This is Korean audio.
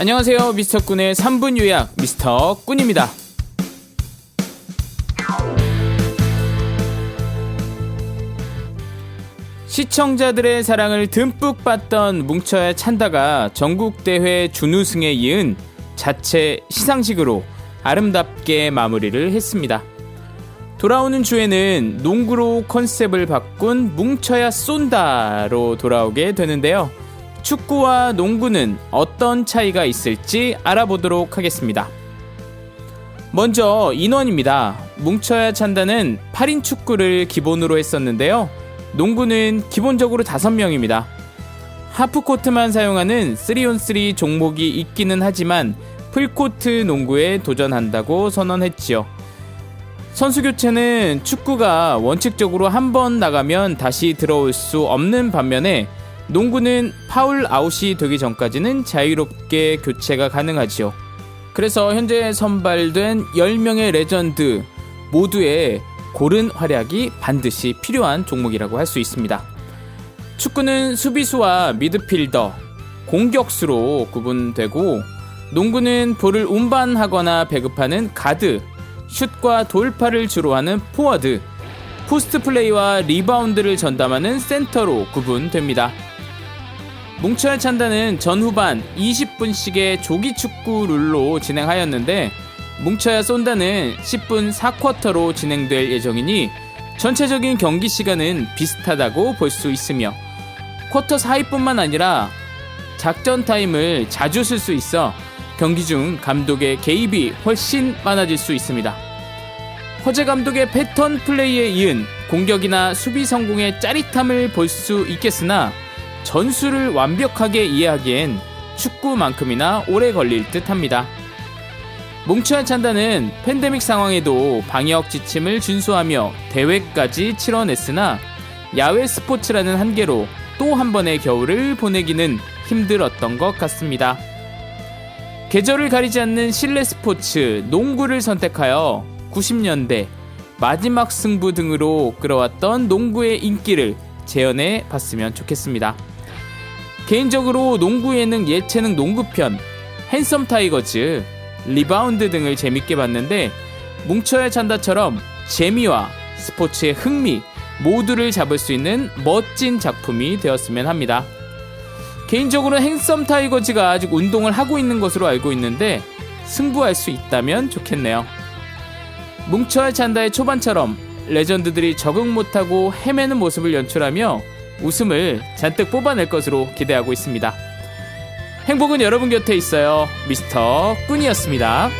안녕하세요. 미스터 꾼의 3분 요약 미스터 꾼입니다. 시청자들의 사랑을 듬뿍 받던 뭉쳐야 찬다가 전국대회 준우승에 이은 자체 시상식으로 아름답게 마무리를 했습니다. 돌아오는 주에는 농구로 컨셉을 바꾼 뭉쳐야 쏜다로 돌아오게 되는데요. 축구와 농구는 어떤 차이가 있을지 알아보도록 하겠습니다. 먼저 인원입니다. 뭉쳐야 찬다는 8인 축구를 기본으로 했었는데요. 농구는 기본적으로 5명입니다. 하프코트만 사용하는 3on3 종목이 있기는 하지만 풀코트 농구에 도전한다고 선언했지요. 선수 교체는 축구가 원칙적으로 한 번 나가면 다시 들어올 수 없는 반면에 농구는 파울 아웃이 되기 전까지는 자유롭게 교체가 가능하지요. 그래서 현재 선발된 10명의 레전드 모두의 고른 활약이 반드시 필요한 종목이라고 할 수 있습니다. 축구는 수비수와 미드필더, 공격수로 구분되고 농구는 볼을 운반하거나 배급하는 가드, 슛과 돌파를 주로 하는 포워드, 포스트 플레이와 리바운드를 전담하는 센터로 구분됩니다. 뭉쳐야 찬다는 전후반 20분씩의 조기 축구 룰로 진행하였는데 뭉쳐야 쏜다는 10분 4쿼터로 진행될 예정이니 전체적인 경기 시간은 비슷하다고 볼 수 있으며 쿼터 4위뿐만 아니라 작전 타임을 자주 쓸 수 있어 경기 중 감독의 개입이 훨씬 많아질 수 있습니다. 허재 감독의 패턴 플레이에 이은 공격이나 수비 성공의 짜릿함을 볼 수 있겠으나 전술을 완벽하게 이해하기엔 축구만큼이나 오래 걸릴 듯 합니다. 뭉쳐야 찬다는 팬데믹 상황에도 방역 지침을 준수하며 대회까지 치러냈으나 야외 스포츠라는 한계로 또 한 번의 겨울을 보내기는 힘들었던 것 같습니다. 계절을 가리지 않는 실내 스포츠 농구를 선택하여 90년대 마지막 승부 등으로 끌어왔던 농구의 인기를 재현해 봤으면 좋겠습니다. 개인적으로 농구 예능 예체능 농구편 핸섬 타이거즈 리바운드 등을 재밌게 봤는데 뭉쳐야 찬다처럼 재미와 스포츠의 흥미 모두를 잡을 수 있는 멋진 작품이 되었으면 합니다. 개인적으로 핸섬 타이거즈가 아직 운동을 하고 있는 것으로 알고 있는데 승부할 수 있다면 좋겠네요. 뭉쳐야 찬다의 초반처럼 레전드들이 적응 못하고 헤매는 모습을 연출하며 웃음을 잔뜩 뽑아낼 것으로 기대하고 있습니다. 행복은 여러분 곁에 있어요. 미스터 꾼이었습니다.